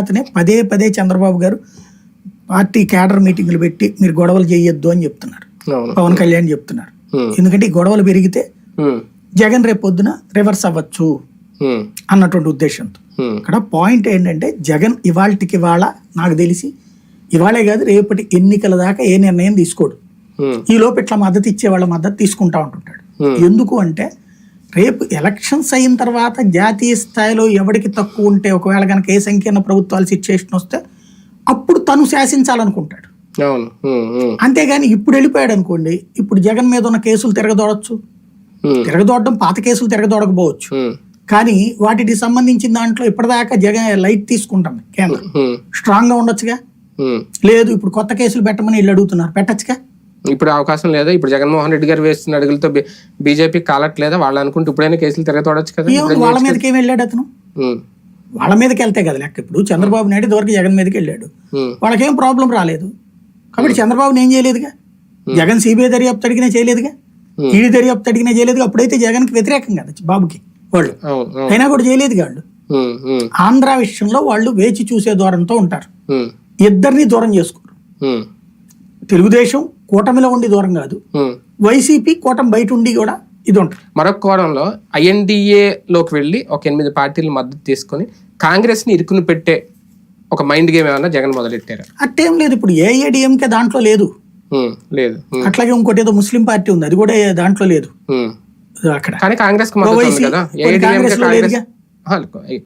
అతనే పదే పదే చంద్రబాబు గారు పార్టీ క్యాడర్ మీటింగ్లు పెట్టి మీరు గొడవలు చేయొద్దు అని చెప్తున్నారు. పవన్ కళ్యాణ్ చెప్తున్నారు. ఎందుకంటే ఈ గొడవలు పెరిగితే జగన్ రేపు పొద్దున రివర్స్ అవ్వచ్చు అన్నటువంటి ఉద్దేశంతో. ఇక్కడ పాయింట్ ఏంటంటే జగన్ ఇవాళకి ఇవాళ నాకు తెలిసి ఇవాళే కాదు రేపటి ఎన్నికల దాకా ఏ నిర్ణయం తీసుకోడు. ఈ లోపు ఇట్లా మద్దతు ఇచ్చే వాళ్ళ మద్దతు తీసుకుంటా ఉంటుంటాడు. ఎందుకు అంటే రేపు ఎలక్షన్స్ అయిన తర్వాత జాతీయ స్థాయిలో ఎవరికి తక్కువ ఉంటే ఒకవేళ కనుక ఏ సంకీర్ణ ప్రభుత్వాలు సిచ్యుయేషన్ వస్తే అప్పుడు తను శాసించాలనుకుంటాడు. అంతేగాని ఇప్పుడు వెళ్ళిపోయాడు అనుకోండి ఇప్పుడు జగన్ మీద ఉన్న కేసులు తిరగదోడచ్చు. తిరగదోడడం పాత కేసులు తిరగదోడకపోవచ్చు. కానీ వాటికి సంబంధించిన దాంట్లో ఇప్పటిదాకా జగన్ లైట్ తీసుకుంటుంది కేంద్రం. స్ట్రాంగ్గా ఉండొచ్చుగా. లేదు ఇప్పుడు కొత్త కేసులు పెట్టమని వీళ్ళు అడుగుతున్నారు. పెట్టచ్చుగా? ఇప్పుడు అవకాశం లేదా? ఇప్పుడు జగన్మోహన్ రెడ్డి గారు వేస్తున్న అడుగులతో బీజేపీ కాలట్లేదా? వాళ్ళు అనుకుంటే ఇప్పుడైనా కేసులు తిరగతోడచ్చు కదా? వాళ్ళ మీదకి ఏమి వెళ్ళాడు అతను? వాళ్ళ మీదకి వెళ్తే కదా లెక్క. ఇప్పుడు చంద్రబాబు నాయుడు ఇదివరకు జగన్ మీదకి వెళ్ళాడు. వాళ్ళకేం ప్రాబ్లం రాలేదు. కాబట్టి చంద్రబాబుని ఏం చేయలేదుగా? జగన్ సిబిఐ దర్యాప్తు అడిగినా చేయలేదుగా? ఈడీ దర్యాప్తు అడిగినా చేయలేదుగా అప్పుడైతే జగన్కి వ్యతిరేకం కదా బాబుకి వాళ్ళు. అయినా కూడా చేయలేదుగా వాళ్ళు. ఆంధ్ర విషయంలో వాళ్ళు వేచి చూసే దూరంతో ఉంటారు. ఇద్దరిని దూరం చేసుకోరు. తెలుగుదేశం కూటమిలో ఉండి దూరం కాదు. వైసీపీ కూటమి బయట ఉండి కూడా ఇది ఉంటుంది. మరొక కోణంలో ఐఎన్డిఏలోకి వెళ్ళి ఒక ఎనిమిది పార్టీలు మద్దతు తీసుకొని కాంగ్రెస్ని ఇరుకుని పెట్టే ఒక మైండ్ గేమ్ ఏమన్నా జగన్ మొదలెట్టారా? అట్టేం లేదు ఇప్పుడు ఏఐడిఎంకే దాంట్లో లేదు. లేదు. అట్లాగే ఇంకోటి ఏదో ముస్లిం పార్టీ ఉంది అది కూడా దాంట్లో లేదు. అక్కడ. కానీ కాంగ్రెస్